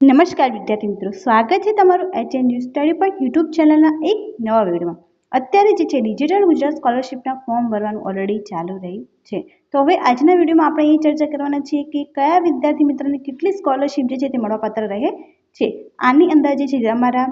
નમસ્કાર વિદ્યાર્થી મિત્રો, સ્વાગત છે તમારું એચએનયુ સ્ટડી પોઈન્ટ યુટ્યુબ ચેનલના એક નવા વિડીયોમાં. અત્યારે જે છે ડિજિટલ ગુજરાત સ્કોલરશિપના ફોર્મ ભરવાનું ઓલરેડી ચાલુ રહ્યું છે. તો હવે આજના વિડીયોમાં આપણે એ ચર્ચા કરવાના છીએ કે કયા વિદ્યાર્થી મિત્રોને કેટલી સ્કોલરશિપ જે છે તે મળવાપાત્ર રહે છે. આની અંદર જે છે તમારા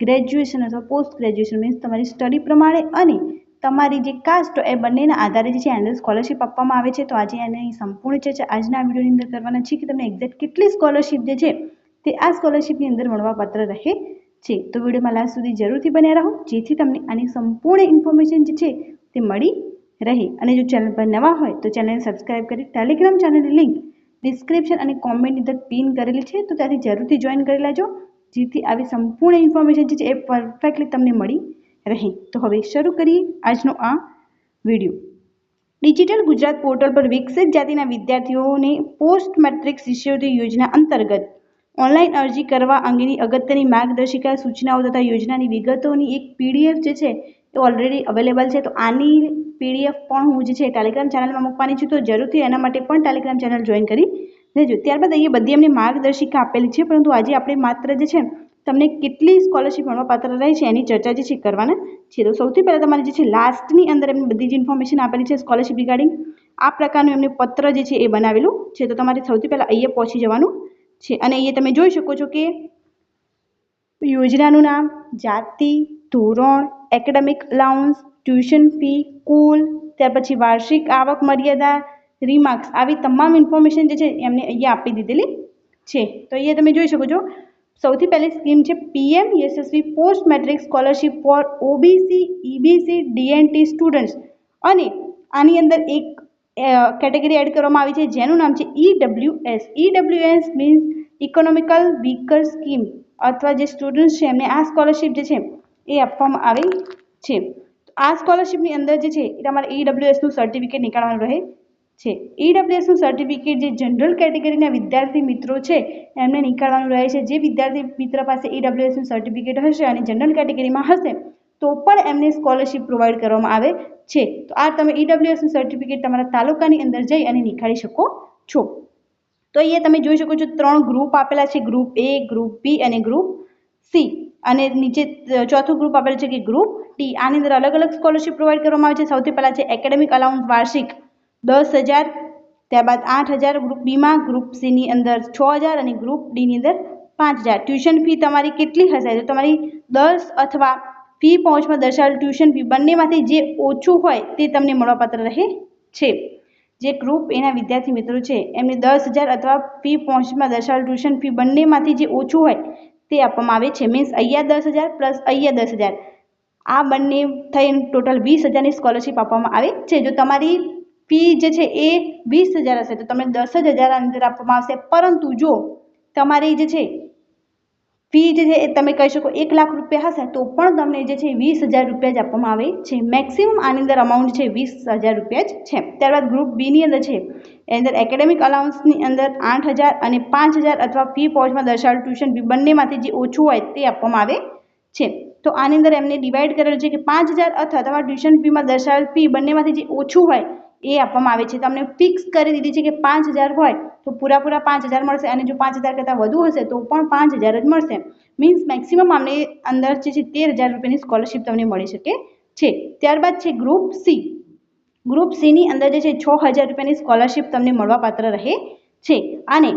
ગ્રેજ્યુએશન અથવા પોસ્ટ ગ્રેજ્યુએશન મીન્સ તમારી સ્ટડી પ્રમાણે અને તમારી જે કાસ્ટ એ બંનેના આધારે જે છે એની સ્કોલરશિપ આપવામાં આવે છે. તો આજે એની સંપૂર્ણ ચર્ચા આજના વિડીયોની અંદર કરવાના છે કે તમને એક્ઝેક્ટ કેટલી સ્કોલરશિપ જે છે તે આ સ્કોલરશિપની અંદર મળવાપાત્ર રહે છે. તો વિડીયોમાં લાસ્ટ સુધી જરૂરથી બન્યા રહો, જેથી તમને આની સંપૂર્ણ ઇન્ફોર્મેશન જે છે તે મળી રહે. અને જો ચેનલ પર નવા હોય તો ચેનલને સબસ્ક્રાઇબ કરી ટેલિગ્રામ ચેનલની લિંક ડિસ્ક્રિપ્શન અને કોમેન્ટની અંદર પિન કરેલી છે, તો ત્યાંથી જરૂરથી જોઈન કરી લેજો, જેથી આવી સંપૂર્ણ ઇન્ફોર્મેશન જે છે એ પરફેક્ટલી તમને મળી રહે. તો હવે શરૂ કરીએ આજનો આ વીડિયો ડિજિટલ ગુજરાત પોર્ટલ પર વિકસિત જાતિના વિદ્યાર્થીઓને પોસ્ટ મેટ્રિક શિષ્યવૃત્તિ યોજના અંતર્ગત ઓનલાઈન અરજી કરવા અંગેની અગત્યની માર્ગદર્શિકા, સૂચનાઓ તથા યોજનાની વિગતોની એક પીડીએફ જે છે એ ઓલરેડી અવેલેબલ છે. તો આની પીડીએફ પણ હું જે છે ટેલિગ્રામ ચેનલમાં મૂકવાની છું. તો જરૂરથી એના માટે પણ ટેલિગ્રામ ચેનલ જોઈન કરી લેજો. ત્યારબાદ અહીંયા બધી એમની માર્ગદર્શિકા આપેલી છે. પરંતુ આજે આપણે માત્ર જે છે તમને કેટલી સ્કોલરશિપ મળવાપાત્ર રહે છે એની ચર્ચા જે છે કરવાના છે. તો સૌથી પહેલાં તમારે જે છે લાસ્ટની અંદર એમની બધી જ ઇન્ફોર્મેશન આપેલી છે સ્કોલરશિપ રિગાર્ડિંગ આ પ્રકારનું એમને પત્ર જે છે એ બનાવેલું છે. તો તમારે સૌથી પહેલાં અહીંયા પહોંચી જવાનું. છે. અને અહીંયા તમે જોઈ શકો છો કે યોજનાનું નામ જાતિ, ધોરણ એકેડેમિક અલાઉન્સ ટ્યુશન ફી કુલ, ત્યાર પછી વાર્ષિક આવક મર્યાદા રિમાર્ક્સ આવી તમામ ઇન્ફોર્મેશન જે છે એમને અહીંયા આપી દીધેલી છે. તો અહીંયા તમે જોઈ શકો છો, સૌથી પહેલી સ્કીમ છે PM Yashasvi post matric scholarship for OBC EBC DNT students અને આની અંદર એક કેટેગરી એડ કરવામાં આવી છે, જેનું નામ છે EWS EWS means economical weaker scheme અથવા જે સ્ટુડન્ટ્સ છે, એમને આ સ્કોલરશિપ જે છે, એ આપવામાં આવે છે. આ સ્કોલરશિપની અંદર જે છે, એ તમારે ઈડબ્લ્યુએસનું સર્ટિફિકેટ નીકાળવાનું રહે છે. ઈડબ્લ્યુએસનું સર્ટિફિકેટ જે જનરલ કેટેગરીના વિદ્યાર્થી મિત્રો છે, એમને નીકાળવાનું રહે છે. જે વિદ્યાર્થી મિત્ર પાસે ઈડબ્લ્યુએસનું સર્ટિફિકેટ હશે અને જનરલ કેટેગરીમાં હશે તો પણ એમને સ્કોલરશીપ પ્રોવાઈડ કરવામાં આવે છે. તો આ તમે ઈડબ્લ્યુએસનું સર્ટિફિકેટ તમારા તાલુકાની અંદર જઈ અને નીકાળી શકો છો. તો અહીંયા તમે જોઈ શકો છો ત્રણ ગ્રુપ આપેલા છે. ગ્રુપ એ ગ્રુપ બી અને ગ્રુપ સી અને નીચે ચોથું ગ્રુપ આપેલું છે કે ગ્રુપ ટી આની અંદર અલગ અલગ સ્કોલરશીપ પ્રોવાઈડ કરવામાં આવે છે. સૌથી પહેલાં છે એકેડેમિક અલાઉન્સ વાર્ષિક દસ હજાર ત્યારબાદ આઠ હજાર ગ્રુપ બીમાં ગ્રુપ સીની અંદર છ હજાર અને ગ્રુપ ડીની અંદર પાંચ હજાર. ટ્યુશન ફી તમારી કેટલી હશે? તો તમારી દસ અથવા ફી પહોંચમાં દર્શાવેલ ટ્યુશન ફી બંનેમાંથી જે ઓછું હોય તે તમને મળવાપાત્ર રહે છે. જે ગ્રુપ એના વિદ્યાર્થી મિત્રો છે, એમને દસ હજાર અથવા ફી પહોંચમાં દર્શાવેલ ટ્યુશન ફી બંનેમાંથી જે ઓછું હોય તે આપવામાં આવે છે. મીન્સ અહીંયા દસ હજાર પ્લસ અહીંયા દસ હજાર. આ બંને થઈને ટોટલ વીસ હજારની સ્કોલરશીપ આપવામાં આવે છે. જો તમારી ફી જે છે એ વીસ હજાર હશે તો તમને દસ જ હજાર અંદર આપવામાં આવશે. પરંતુ જો તમારી જે છે ફી જે છે એ તમે કહી શકો એક લાખ રૂપિયા હશે તો પણ તમને જે છે વીસ હજાર રૂપિયા જ આપવામાં આવે છે. મેક્સિમમ આની અંદર અમાઉન્ટ છે વીસ હજાર રૂપિયા જ છે. ત્યારબાદ ગ્રુપ બીની અંદર છે. એની અંદર એકેડેમિક અલાઉન્સની અંદર આઠ હજાર અને પાંચ હજાર અથવા ફી પહોંચમાં દર્શાવેલ ટ્યુશન ફી બંનેમાંથી જે ઓછું હોય તે આપવામાં આવે છે. તો આની અંદર એમને ડિવાઈડ કરેલું છે કે પાંચ હજાર અથવા તમારા ટ્યુશન ફીમાં દર્શાવેલ ફી બંનેમાંથી જે ઓછું હોય એ આપવામાં આવે છે. તમને ફિક્સ કરી દીધી છે કે પાંચ હજાર હોય તો પૂરા પૂરા પાંચ હજાર મળશે અને જો પાંચ હજાર કરતાં વધુ હશે તો પણ પાંચ હજાર જ મળશે. મીન્સ મેક્સિમમ આમને અંદર જે છે તેર હજાર રૂપિયાની સ્કોલરશિપ તમને મળી શકે છે. ત્યારબાદ છે ગ્રુપ સી ગ્રુપ સીની અંદર જે છે છ હજાર રૂપિયાની સ્કોલરશિપ તમને મળવાપાત્ર રહે છે. અને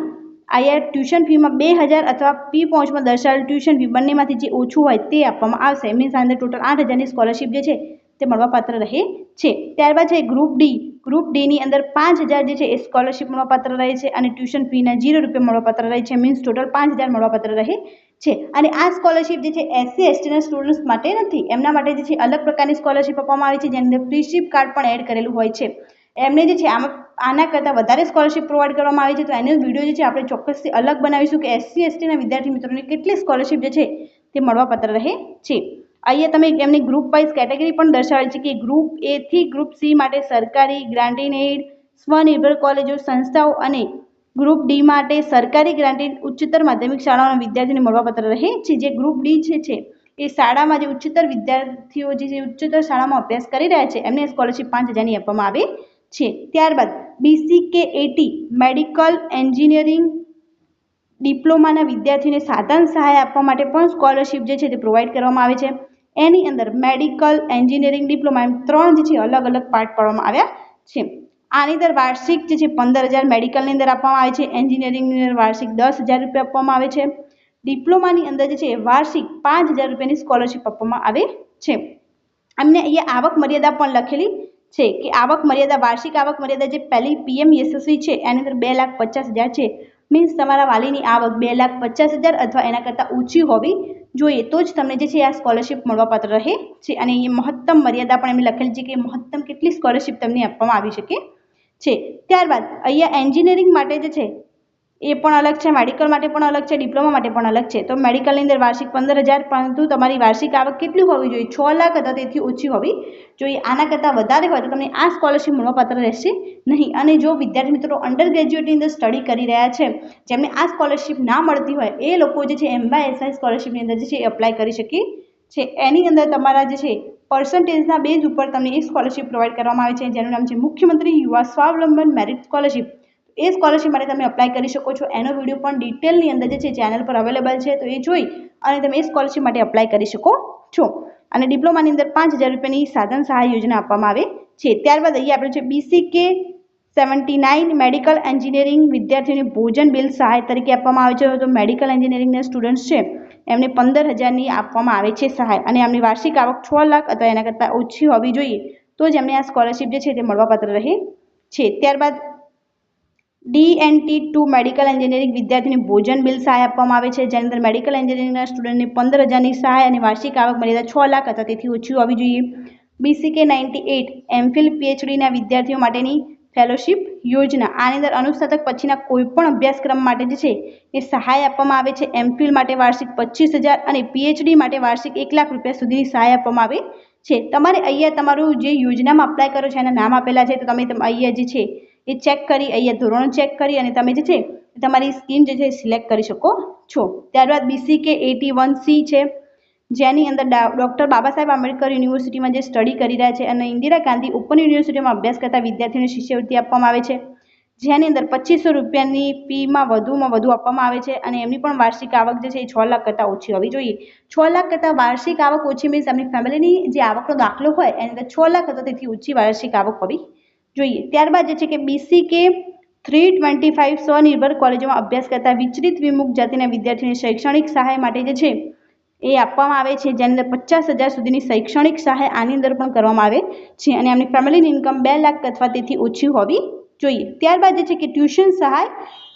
આયા ટ્યુશન ફીમાં બે હજાર અથવા પી પહોંચમાં દર્શાવેલ ટ્યુશન ફી બંનેમાંથી જે ઓછું હોય તે આપવામાં આવશે. મીન્સ અંદર ટોટલ આઠ હજારની સ્કોલરશિપ જે છે તે મળવાપાત્ર રહે છે. ત્યારબાદ છે ગ્રુપ ડી ગ્રુપ ડીની અંદર પાંચ હજાર જે છે એ સ્કોલરશીપ મળવાપાત્ર રહે છે અને ટ્યુશન ફીના જીરો રૂપિયા મળવાપાત્ર રહે છે. મીન્સ ટોટલ પાંચ હજાર મળવાપાત્ર રહે છે. અને આ સ્કોલરશિપ જે છે એસસી એસટીના સ્ટુડન્ટ્સ માટે નથી. એમના માટે જે છે અલગ પ્રકારની સ્કોલરશિપ આપવામાં આવે છે. જેની અંદર ફ્રીશીપ કાર્ડ પણ એડ કરેલું હોય છે. એમને જે છે આમાં, આના કરતાં વધારે સ્કોલરશિપ પ્રોવાઈડ કરવામાં આવી છે. તો એનો વીડિયો જે છે આપણે ચોક્કસથી અલગ બનાવીશું કે એસસી એસટીના વિદ્યાર્થી મિત્રોને કેટલી સ્કોલરશિપ જે છે તે મળવાપાત્ર રહે છે. અહીંયા તમે એમની ગ્રુપ વાઇઝ કેટેગરી પણ દર્શાવેલ છે કે ગ્રુપ એથી ગ્રુપ સી માટે સરકારી ગ્રાન્ટીન એડ સ્વનિર્ભર કોલેજો, સંસ્થાઓ અને ગ્રુપ ડી માટે સરકારી ગ્રાન્ટીન ઉચ્ચતર માધ્યમિક શાળાઓના વિદ્યાર્થીઓને મળવાપત્ર રહે છે. જે ગ્રુપ ડી છે એ શાળામાં જે ઉચ્ચતર વિદ્યાર્થીઓ જે ઉચ્ચતર શાળામાં અભ્યાસ કરી રહ્યા છે, એમને સ્કોલરશિપ પાંચ હજારની આપવામાં આવે છે. ત્યારબાદ બીસી કે એટી મેડિકલ એન્જિનિયરિંગ ડિપ્લોમાના વિદ્યાર્થીઓને સાધન સહાય આપવા માટે પણ સ્કોલરશીપ જે છે, તે પ્રોવાઈડ કરવામાં આવે છે. એની અંદર મેડિકલ એન્જિનિયરિંગ ડિપ્લોમા એમ ત્રણ જે છે અલગ અલગ પાર્ટ પાડવામાં આવ્યા છે. આની અંદર વાર્ષિક જે છે પંદર હજાર મેડિકલની અંદર આપવામાં આવે છે. એન્જિનિયરિંગની અંદર વાર્ષિક દસ હજાર રૂપિયા આપવામાં આવે છે. ડિપ્લોમાની અંદર જે છે વાર્ષિક પાંચ હજાર રૂપિયાની સ્કોલરશિપ આપવામાં આવે છે. અમને અહીંયા આવક મર્યાદા પણ લખેલી છે કે આવક મર્યાદા, વાર્ષિક આવક મર્યાદા જે પહેલી પીએમ યશસ્વી છે, એની અંદર બે લાખ પચાસ હજાર છે. મીન્સ તમારા વાલીની આવક બે લાખ પચાસ હજાર અથવા એના કરતાં ઓછી હોવી જોઈએ તો જ તમને જે છે આ સ્કોલરશિપ મળવાપાત્ર રહે છે અને એ મહત્તમ મર્યાદા પણ એમણે લખેલી છે કે મહત્તમ કેટલી સ્કોલરશિપ તમને આપવામાં આવી શકે છે. ત્યારબાદ અહીંયા એન્જિનિયરિંગ માટે જે છે એ પણ અલગ છે મેડિકલ માટે પણ અલગ છે ડિપ્લોમા માટે પણ અલગ છે. તો મેડિકલની અંદર વાર્ષિક પંદર હજાર, પરંતુ તમારી વાર્ષિક આવક કેટલી હોવી જોઈએ? છ લાખ અથવા તેથી ઓછી હોવી જોઈએ. આના કરતાં વધારે હોય તો તમને આ સ્કોલરશિપ મળવાપાત્ર રહેશે નહીં. અને જો વિદ્યાર્થી મિત્રો અંડર ગ્રેજ્યુએટની અંદર સ્ટડી કરી રહ્યા છે, જેમને આ સ્કોલરશિપ ના મળતી હોય, એ લોકો જે છે એમ્બા એસઆઈ સ્કોલરશિપની અંદર જે છે, એ અપ્લાય કરી શકે છે. એની અંદર તમારા જે છે પર્સન્ટેજના બેઝ ઉપર તમને એ સ્કોલરશિપ પ્રોવાઈડ કરવામાં આવે છે. જેનું નામ છે મુખ્યમંત્રી યુવા સ્વાવલંબન મેરિટ સ્કોલરશિપ એ સ્કોલરશિપ માટે તમે અપ્લાય કરી શકો છો. એનો વીડિયો પણ ડિટેલની અંદર જે છે ચેનલ પર અવેલેબલ છે, તો એ જોઈ અને તમે એ સ્કોલરશિપ માટે અપ્લાય કરી શકો છો. અને ડિપ્લોમાની અંદર પાંચ હજાર રૂપિયાની સાધન સહાય યોજના આપવામાં આવે છે. ત્યારબાદ અહીંયા આપણે છે BCK seventy nine medical engineering વિદ્યાર્થીઓને ભોજન બિલ સહાય તરીકે આપવામાં આવે છે. તો મેડિકલ એન્જિનિયરિંગના સ્ટુડન્ટ્સ છે, એમને પંદર હજારની આપવામાં આવે છે સહાય. અને એમની વાર્ષિક આવક છ લાખ અથવા એના કરતાં ઓછી હોવી જોઈએ. તો જ એમને આ સ્કોલરશિપ જે છે તે મળવાપાત્ર રહે છે. ત્યારબાદ ડીએનટી ટુ મેડિકલ એન્જિનિયરિંગ વિદ્યાર્થીને ભોજન બિલ સહાય આપવામાં આવે છે. જેની અંદર મેડિકલ એન્જિનિયરિંગના સ્ટુડન્ટને પંદર હજારની સહાય અને વાર્ષિક આવક મર્યાદા છ લાખ અથવા તેથી ઓછી હોવી જોઈએ. બીસીકે નાઇન્ટી એઇટ એમફિલ પીએચડીના વિદ્યાર્થીઓ માટેની ફેલોશિપ યોજના. આની અંદર અનુસ્નાતક પછીના કોઈપણ અભ્યાસક્રમ માટે જે છે, એ સહાય આપવામાં આવે છે. એમફિલ માટે વાર્ષિક પચીસ હજાર અને પીએચડી માટે વાર્ષિક એક લાખ રૂપિયા સુધીની સહાય આપવામાં આવે છે. તમારે અહીંયા તમારું જે યોજનામાં અપ્લાય કરો છો, એના નામ આપેલા છે. તો તમે, અહીંયા જે છે એ ચેક કરી, અહીંયા ધોરણ ચેક કરી અને તમે જે છે, તમારી સ્કીમ જે છે સિલેક્ટ કરી શકો છો. ત્યારબાદ બીસીકે એટી વન સી છે, જેની અંદર ડૉક્ટર બાબા સાહેબ આંબેડકર યુનિવર્સિટીમાં જે સ્ટડી કરી રહ્યા છે અને ઇન્દિરા ગાંધી ઓપન યુનિવર્સિટીમાં અભ્યાસ કરતા વિદ્યાર્થીઓને શિષ્યવૃત્તિ આપવામાં આવે છે. જેની અંદર પચીસો રૂપિયાની ફીમાં વધુમાં વધુ આપવામાં આવે છે અને એમની પણ વાર્ષિક આવક જે છે એ છ લાખ કરતાં ઓછી હોવી જોઈએ. છ લાખ કરતાં વાર્ષિક આવક ઓછી મીન્સ એમની ફેમિલીની જે આવકનો દાખલો હોય, એની અંદર છ લાખ અથવા તેથી ઓછી વાર્ષિક આવક હોવી જોઈએ. ત્યારબાદ જે છે કે બીસી કે થ્રી ટ્વેન્ટી ફાઇવ સ્વનિર્ભર કોલેજોમાં અભ્યાસ કરતા વિચલિત વિમુખ જાતિના વિદ્યાર્થીઓને શૈક્ષણિક સહાય માટે જે છે એ આપવામાં આવે છે, જેની અંદર પચાસ હજાર સુધીની શૈક્ષણિક સહાય આની અંદર પણ કરવામાં આવે છે અને એમની ફેમિલીની ઇન્કમ બે લાખ અથવા તેથી ઓછી હોવી જોઈએ. ત્યારબાદ જે છે કે ટ્યુશન સહાય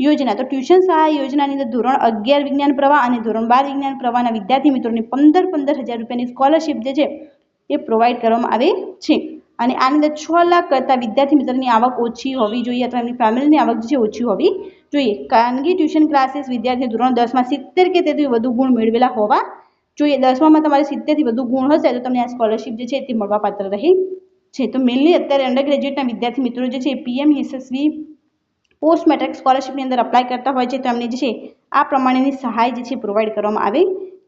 યોજના. તો ટ્યુશન સહાય યોજનાની અંદર ધોરણ અગિયાર વિજ્ઞાન પ્રવાહ અને ધોરણ બાર વિજ્ઞાન પ્રવાહના વિદ્યાર્થી મિત્રોને પંદર પંદર હજાર રૂપિયાની સ્કોલરશિપ જે છે એ પ્રોવાઈડ કરવામાં આવે છે. અને આની અંદર છ લાખ કરતાં વિદ્યાર્થી મિત્રોની આવક ઓછી હોવી જોઈએ અથવા એમની ફેમિલીની આવક જે ઓછી હોવી જોઈએ. ખાનગી ટ્યુશન ક્લાસીસ વિદ્યાર્થી ધોરણ દસમાં સિત્તેર કે તેથી વધુ ગુણ મેળવેલા હોવા જોઈએ. દસમામાં તમારે સિત્તેરથી વધુ ગુણ હશે તો તમને આ સ્કોલરશિપ જે છે તે મળવાપાત્ર રહે છે. તો મેઇનલી અત્યારે અંડર ગ્રેજ્યુએટના વિદ્યાર્થી મિત્રો જે છે પીએમ યશસ્વી પોસ્ટ મેટ્રિક સ્કોલરશિપની અંદર અપ્લાય કરતા હોય છે. તો એમને જે છે આ પ્રમાણેની સહાય જે છે પ્રોવાઈડ કરવામાં આવે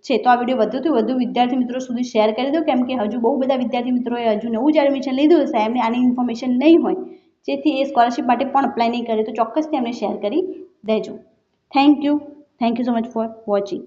છે, તો આ વીડિયો વધુથી વધુ વિદ્યાર્થી મિત્રો સુધી શેર કરી દો. કેમ કે હજુ બહુ બધા વિદ્યાર્થી મિત્રોએ હજુ નવું જ એડમિશન લીધું હશે, એમને આની ઇન્ફોર્મેશન નહીં હોય. જેથી એ સ્કોલરશિપ માટે પણ અપ્લાય નહીં કરે. તો ચોક્કસથી એમને શેર કરી દેજો. Thank you thank you so much for watching